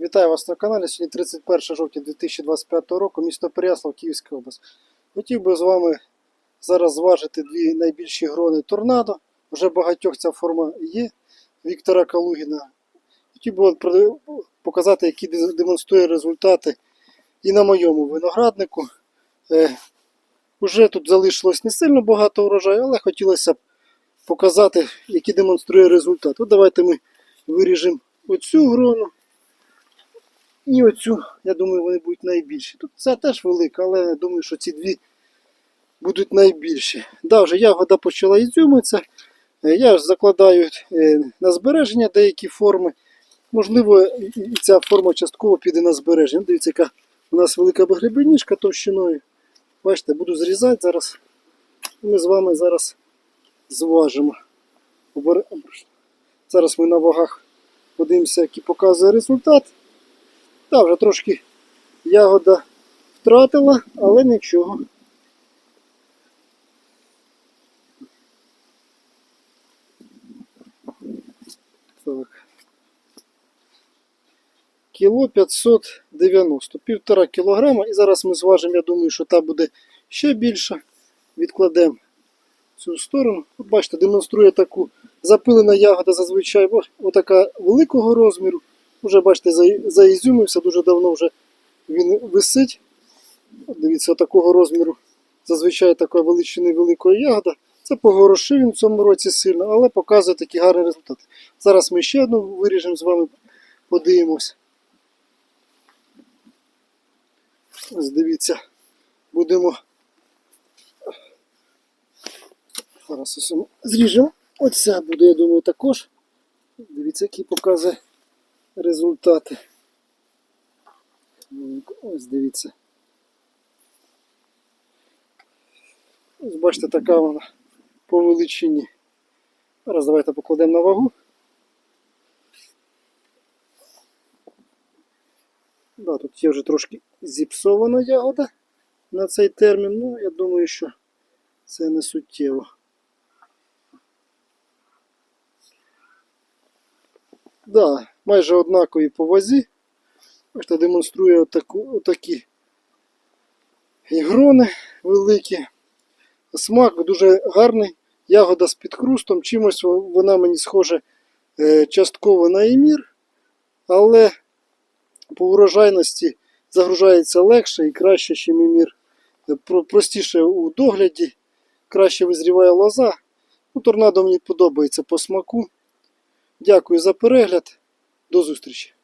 Вітаю вас на каналі. Сьогодні 31 жовтня 2025 року, місто Переяслав, Київська область. Хотів би з вами зараз зважити дві найбільші грони торнадо. Вже багатьох ця форма є Віктора Калугіна. Хотів би показати, які демонструє результати і на моєму винограднику. Е, Уже тут залишилось не сильно багато урожаю, але хотілося б показати, які демонструє результат. От давайте ми виріжемо оцю грону. І оцю, я думаю, вони будуть найбільші. Тут ця теж велика, але я думаю, що ці дві будуть найбільші. Да, вже ягода почала ізюмитися. Е, Я ж закладаю е, на збереження деякі форми. Можливо, і ця форма частково піде на збереження. Дивіться, яка у нас велика багребеніжка товщиною. Бачите, буду зрізати зараз. Ми з вами зараз зважимо. Зараз ми на вагах подивимося, який показує результат. Так, вже трошки ягода втратила, але нічого. Так. Кіло 590, півтора кілограма. І зараз ми зважимо, я думаю, що та буде ще більша. Відкладемо цю сторону. От бачите, демонструє таку запилена ягода зазвичай отака великого розміру. Уже бачите, заізюмився, дуже давно вже він висить. Дивіться, такого розміру. Зазвичай така величини великої ягода. Це погорошив він в цьому році сильно, але показує такі гарні результати. Зараз ми ще одну виріжемо з вами, подивимось. Ось дивіться, будемо. Зараз ось зріжемо. Оця буде, я думаю, також. Дивіться, які показує результати. Ну, Ось дивіться. Ось бачите, така вона по величині. Зараз давайте покладемо на вагу. Да, тут є вже трошки зіпсована ягода на цей термін, ну я думаю, що це не суттєво. Да, майже однакові по вазі. Бачите, демонструє отаку, отакі грони великі. Смак дуже гарний. Ягода з підхрустом. Чимось вона мені схожа е, частково на емір, але по урожайності загружається легше і краще, ніж емір. Е, Простіше у догляді, краще визріває лоза. Ну, торнадо мені подобається по смаку. Дякую за перегляд. До зустрічі!